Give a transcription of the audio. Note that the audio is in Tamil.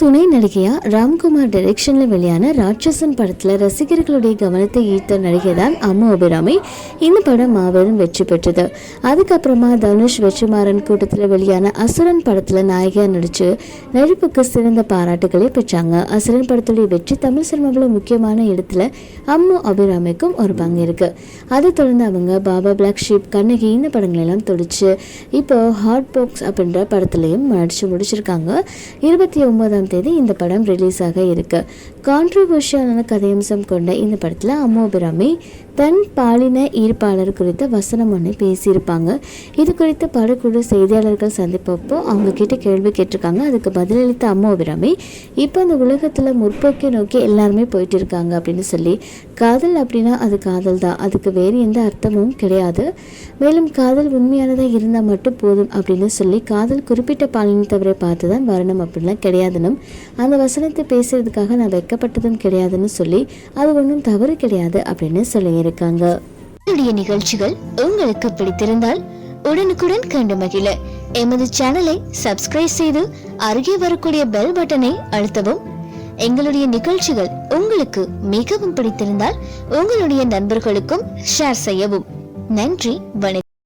துணை நடிகையா ராம்குமார் டைரக்ஷன்ல வெளியான ராட்சசன் படத்துல ரசிகர்களுடைய கவனத்தை ஈர்த்த நடிகை தான் அம்மு அபிராமி. இந்த படம் மாபெரும் வெற்றி பெற்றது. அதுக்கப்புறமா தனுஷ் வெற்றிமாறன் கூட்டத்தில் வெளியான அசுரன் படத்துல நாயகியா நடிச்சு நடிப்புக்கு சிறந்த பாராட்டுகளை பெற்றாங்க. அசுரன் படத்துடைய வெற்றி தமிழ் சினிமாவில் முக்கியமான இடத்துல அம்மு அபிராமிக்கும் ஒரு பங்கு இருக்கு. அதை தொடர்ந்து அவங்க பாபா பிளாக் ஷீப் கண்ணகி இந்த படங்களெல்லாம் தொடிச்சு இப்போ ஹாட் பாக்ஸ் அப்படின்ற படத்துலையும் நடிச்சு முடிச்சிருக்காங்க. இருபத்தி ஒன்பதாம் தேதி இந்த படம் ரிலீஸ் ஆக இருக்கு. கான்ட்ரவர்ஷியலான கதையம்சம் கொண்ட இந்த படத்தில் அம்மு தன் பாலின ஈர்ப்பாளர் குறித்த வசனம் ஒன்று பேசியிருப்பாங்க. இது குறித்த படக்குழு செய்தியாளர்கள் சந்திப்பப்போ அவங்க கிட்ட கேள்வி கேட்டிருக்காங்க. அதுக்கு பதிலளித்த அம்மு இப்போ இந்த உலகத்தில் முற்போக்கை நோக்கி எல்லாருமே போயிட்டு இருக்காங்க அப்படின்னு சொல்லி காதல் அப்படின்னா அது காதல் தான். அதுக்கு வேறு எந்த அர்த்தமும் கிடையாது. மேலும் காதல் உண்மையானதாக இருந்தால் மட்டும் போதும் அப்படின்னு சொல்லி காதல் குறிப்பிட்ட பாலினத்தவரை பார்த்து தான் வரணும் அப்படின்லாம் கிடையாதுன்னு அந்த வசனத்தை பேசுறதுக்காக நான் வெட்கப்பட்டதும் கிடையாதுன்னு சொல்லி அது ஒன்றும் தவறு கிடையாது அப்படின்னு சொல்லியிருக்காங்க. என்னுடைய நிகழ்ச்சிகள் உங்களுக்கு பிடித்திருந்தால் உடனுக்குடன் கண்டு மகிழ. எமது சேனலை சப்ஸ்கிரைப் செய்து அருகே வரக்கூடிய பெல் பட்டனை அழுத்தவும். எங்களுடைய நிகழ்ச்சிகள் உங்களுக்கு மிகவும் பிடித்திருந்தால் உங்களுடைய நண்பர்களுக்கும் ஷேர் செய்யவும். நன்றி வணக்கம்.